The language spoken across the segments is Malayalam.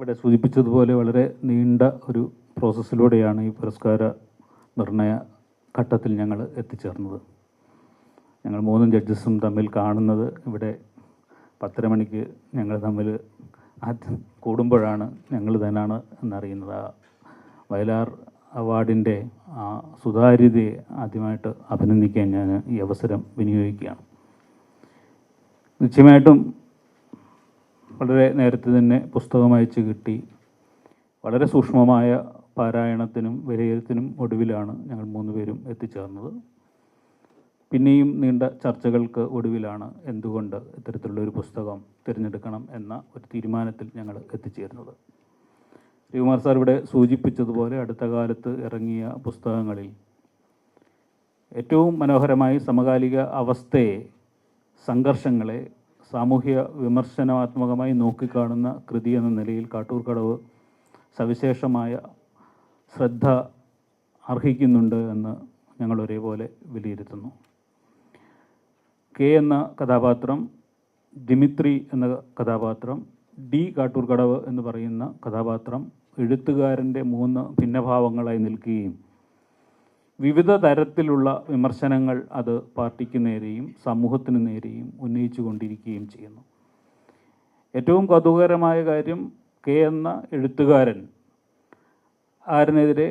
ഇവിടെ സൂചിപ്പിച്ചതുപോലെ വളരെ നീണ്ട ഒരു പ്രോസസ്സിലൂടെയാണ് ഈ പുരസ്കാര നിർണയ ഘട്ടത്തിൽ ഞങ്ങൾ എത്തിച്ചേർന്നത്. ഞങ്ങൾ മൂന്നും ജഡ്ജസും തമ്മിൽ കാണുന്നത് ഇവിടെ പത്തര മണിക്ക് ഞങ്ങൾ തമ്മിൽ ആദ്യം കൂടുമ്പോഴാണ് ഞങ്ങൾ തന്നെയാണ് എന്നറിയുന്നത്. ആ വയലാർ അവാർഡിന്റെ ആ സുതാര്യതയെ ആദ്യമായിട്ട് അഭിനന്ദിക്കാൻ ഞാൻ ഈ അവസരം വിനിയോഗിക്കുകയാണ്. നിശ്ചയമായിട്ടും വളരെ നേരത്തെ തന്നെ പുസ്തകം അയച്ചു കിട്ടി. വളരെ സൂക്ഷ്മമായ പാരായണത്തിനും വിലയിരുത്തിനും ഒടുവിലാണ് ഞങ്ങൾ മൂന്ന് പേരും എത്തിച്ചേർന്നത്. പിന്നെയും നീണ്ട ചർച്ചകൾക്ക് ഒടുവിലാണ് എന്തുകൊണ്ട് ഇത്തരത്തിലുള്ള ഒരു പുസ്തകം തിരഞ്ഞെടുക്കണം എന്ന ഒരു തീരുമാനത്തിൽ ഞങ്ങൾ എത്തിച്ചേരുന്നത്. രവികുമാർ സാർ ഇവിടെ സൂചിപ്പിച്ചതുപോലെ അടുത്ത കാലത്ത് ഇറങ്ങിയ പുസ്തകങ്ങളിൽ ഏറ്റവും മനോഹരമായി സമകാലിക അവസ്ഥയെ സംഘർഷങ്ങളെ സാമൂഹ്യ വിമർശനാത്മകമായി നോക്കിക്കാണുന്ന കൃതി എന്ന നിലയിൽ കാട്ടൂർക്കടവ് സവിശേഷമായ ശ്രദ്ധ അർഹിക്കുന്നുണ്ട് എന്ന് ഞങ്ങൾ ഒരേപോലെ വിലയിരുത്തുന്നു. കെ എന്ന കഥാപാത്രം ദിമിത്രി എന്ന കഥാപാത്രം ഡി കാട്ടൂർക്കടവ് എന്ന് പറയുന്ന കഥാപാത്രം എഴുത്തുകാരന്റെ മൂന്ന് ഭിന്നഭാവങ്ങളായി നിൽക്കുകയും വിവിധ തരത്തിലുള്ള വിമർശനങ്ങൾ അത് പാർട്ടിക്ക് നേരെയും സമൂഹത്തിന് നേരെയും ഉന്നയിച്ചു കൊണ്ടിരിക്കുകയും ചെയ്യുന്നു. ഏറ്റവും കൗതുകകരമായ കാര്യം കെ എന്ന എഴുത്തുകാരൻ ആരനെതിരെ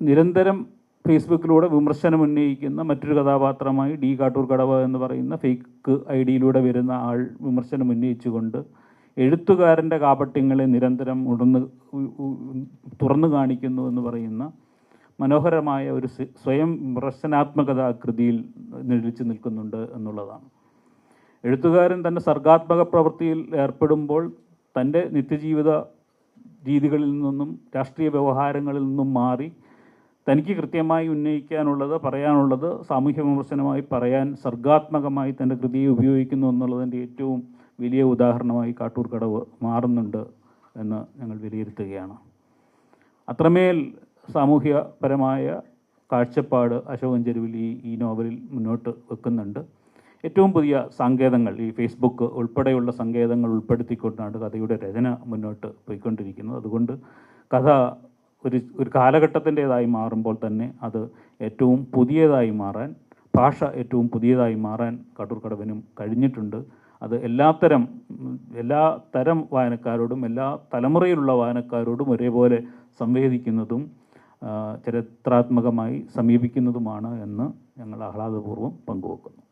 നിരന്തരം ഫേസ്ബുക്കിലൂടെ വിമർശനം ഉന്നയിക്കുന്ന മറ്റൊരു കഥാപാത്രമായി ഡി കാട്ടൂർ കടവ എന്ന് പറയുന്ന ഫേക്ക് ഐ ഡിയിലൂടെ വരുന്ന ആൾ വിമർശനം ഉന്നയിച്ചുകൊണ്ട് എഴുത്തുകാരന്റെ കാപട്യങ്ങളെ നിരന്തരം ഉടന്ന് തുറന്നു കാണിക്കുന്നു എന്ന് പറയുന്ന മനോഹരമായ ഒരു സ്വയം വിമർശനാത്മകത കൃതിയിൽ നിഴലിച്ചു നിൽക്കുന്നുണ്ട് എന്നുള്ളതാണ്. എഴുത്തുകാരൻ തന്റെ സർഗാത്മക പ്രവൃത്തിയിൽ ഏർപ്പെടുമ്പോൾ തന്റെ നിത്യജീവിത രീതികളിൽ നിന്നും രാഷ്ട്രീയ വ്യവഹാരങ്ങളിൽ നിന്നും മാറി തനിക്ക് കൃത്യമായി ഉന്നയിക്കാനുള്ളത് പറയാനുള്ളത് സാമൂഹ്യ വിമർശനമായി പറയാൻ സർഗാത്മകമായി തന്റെ കൃതിയെ ഉപയോഗിക്കുന്നു എന്നുള്ളതിന്റെ ഏറ്റവും വലിയ ഉദാഹരണമായി കാട്ടൂർ കടവ് മാറുന്നുണ്ട് എന്ന് ഞങ്ങൾ വിലയിരുത്തുകയാണ്. അത്രമേൽ സാമൂഹ്യപരമായ കാഴ്ചപ്പാട് അശോകൻ ചെരുവിൽ ഈ ഈ നോവലിൽ മുന്നോട്ട് വെക്കുന്നുണ്ട്. ഏറ്റവും പുതിയ സങ്കേതങ്ങൾ ഈ ഫേസ്ബുക്ക് ഉൾപ്പെടെയുള്ള സങ്കേതങ്ങൾ ഉൾപ്പെടുത്തിക്കൊണ്ടാണ് കഥയുടെ രചന മുന്നോട്ട് പോയിക്കൊണ്ടിരിക്കുന്നത്. അതുകൊണ്ട് കഥ ഒരു ഒരു കാലഘട്ടത്തിന്റേതായി മാറുമ്പോൾ തന്നെ അത് ഏറ്റവും പുതിയതായി മാറാൻ ഭാഷ ഏറ്റവും പുതിയതായി മാറാൻ കടവനും കഴിഞ്ഞിട്ടുണ്ട്. അത് എല്ലാത്തരം എല്ലാ തരം വായനക്കാരോടും എല്ലാ തലമുറയിലുള്ള വായനക്കാരോടും ഒരേപോലെ സംവേദിക്കുന്നതും ചരിത്രാത്മകമായി സമീപിക്കുന്നതുമാണ് എന്ന് ഞങ്ങൾ ആഹ്ലാദപൂർവം പങ്കുവെക്കുന്നു.